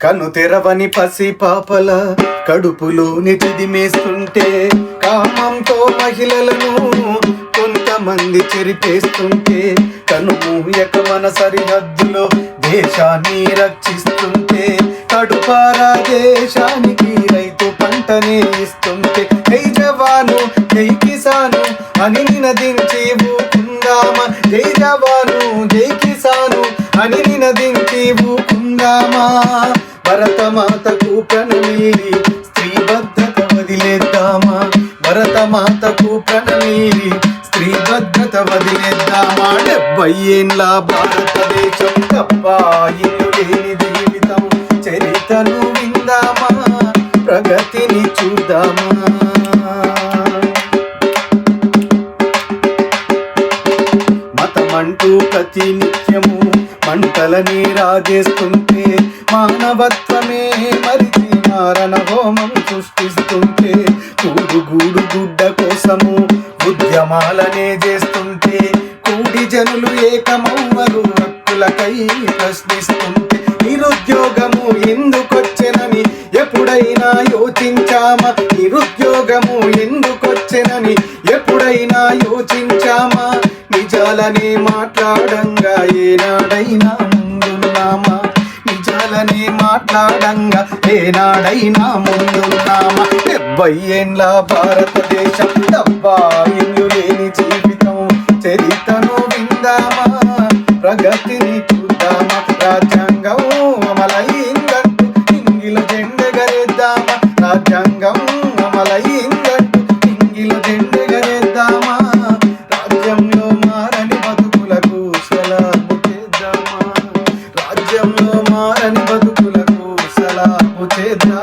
కను తెరవని పసి పాపల కడుపులోని తిదిమేస్తుంటే కామంతో మహిళలను కొంతమంది చెరిపేస్తుంటే కను మూయక మన సరిహద్దులో దేశాన్ని రక్షిస్తుంటే కడుపారా దేశానికి రైతు పంటనే ఇస్తుంటే జై జవాను జై కిసాను అని నినదించి ఊకుందామా? జై జవాను జై కిసాను అని నినదించి ఊకుందామా భరతమాతకు ప్రణమీరి స్త్రీ భద్రత వదిలేద్దామా భరతమాతకు ప్రణమీరి స్త్రీ భద్రత వదిలేద్దామా. డెబ్బై ఏండ్ల భారతదేశం తప్ప ఇల్లు లేని జీవితం చరితను విందామా ప్రగతిని చూద్దామా. మతమంటూ ప్రతి నిత్యము మంటలని రాజేస్తుంటే మానవత్వమే మరిచి నారణ హోమం సృష్టిస్తుంటే కూడు గూడు గుడ్డ కోసము ఉద్యమాలనే చేస్తుంటే కూడి జనులు ఏకమవ్వరు హక్కులకై ప్రశ్నిస్తుంటే నిరుద్యోగము ఎందుకొచ్చెనని ఎప్పుడైనా యోచించామా? నిరుద్యోగము ఎందుకు ఎప్పుడైనా యోచించామా? నిజాలనే మాట్లాడంగా ఏనాడైనా ముందున్నామా? నిజాలనే మాట్లాడంగా ఏనాడైనా ముందున్నామా? డెబ్బై ఏండ్ల భారతదేశం డబ్బా ఇల్లు లేని జీవితం చరిత్రను విందామా? ప్రగతిని చూద్దామా? రాజ్యాంగం అమలైందంటూ ఇంగిల జెండెగరేద్దామా రాజ్యాంగం అమలైంది చేద్దామా రాజ్యంలో